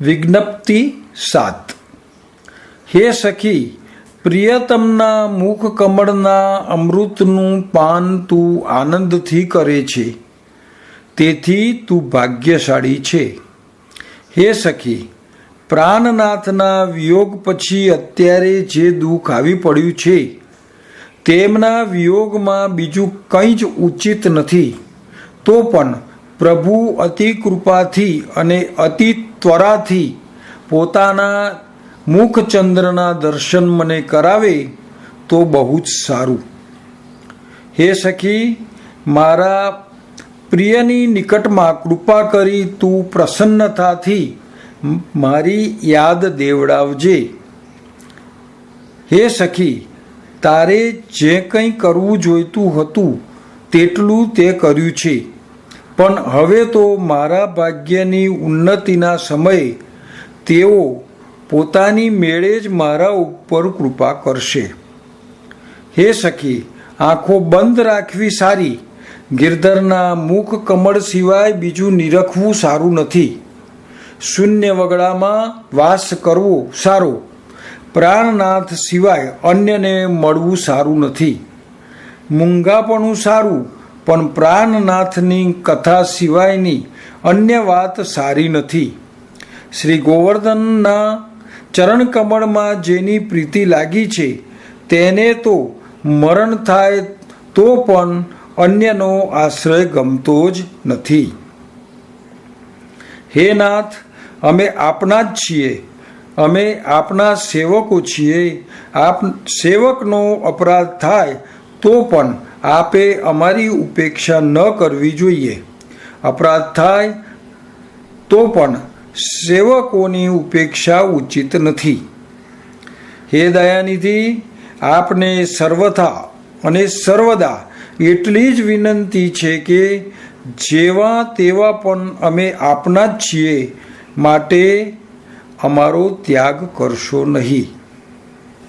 વિજ્ઞપ્તિ સાત. હે સખી, પ્રિયતમના મુખ કમળના અમૃતનું પાન તું આનંદથી કરે છે. તેથી તું ભાગ્યશાળી છે. હે સખી, પ્રાણનાથના વિયોગ પછી અત્યારે જે દુઃખ આવી પડ્યું છે, તેમના વિયોગમાં બીજું કંઈ જ ઉચિત નથી. તો પણ પ્રભુ અતિ કૃપાથી અને અતિ ત્વરાથી પોતાના મુખચંદ્રના દર્શન મને કરાવે તો બહુ જ સારું. હે સખી, મારા પ્રિયની નિકટમાં કૃપા કરી તું પ્રસન્નતાથી મારી યાદ દેવડાવજે. હે સખી, તારે જે કંઈ કરવું જોઈતું હતું, તેટલું તે કર્યું છે. પણ હવે તો મારા ભાગ્યની ઉન્નતિના સમયે તેઓ પોતાની મેળે જ મારા ઉપર કૃપા કરશે. હે સખી, આંખો બંધ રાખવી સારી. ગિરધરના મુખ કમળ સિવાય બીજું નિરખવું સારું નથી. શૂન્ય વગડામાં વાસ કરવો સારો. પ્રાણનાથ સિવાય અન્યને મળવું સારું નથી. મૂંગાપણું સારું. પણ પ્રાણનાથની કથા સિવાયની અન્ય વાત સારી નથી. શ્રી ગોવર્ધનના ચરણકમળમાં જેની પ્રીતિ લાગી છે, તેને તો મરણ થાય તો પણ અન્યનો આશ્રય ગમતો જ નથી. હે નાથ, અમે આપના જ છીએ. અમે આપના સેવકો છીએ. આપ સેવકનો અપરાધ થાય તો પણ આપે અમારી ઉપેક્ષા ન કરવી જોઈએ. અપરાધ થાય તો પણ સેવકોની ઉપેક્ષા ઉચિત નથી. હે દયાનિધિ, આપને સર્વથા અને સર્વદા એટલી જ વિનંતી છે કે જેવા તેવા પણ અમે આપના જ છીએ, માટે અમારો ત્યાગ કરશો નહીં.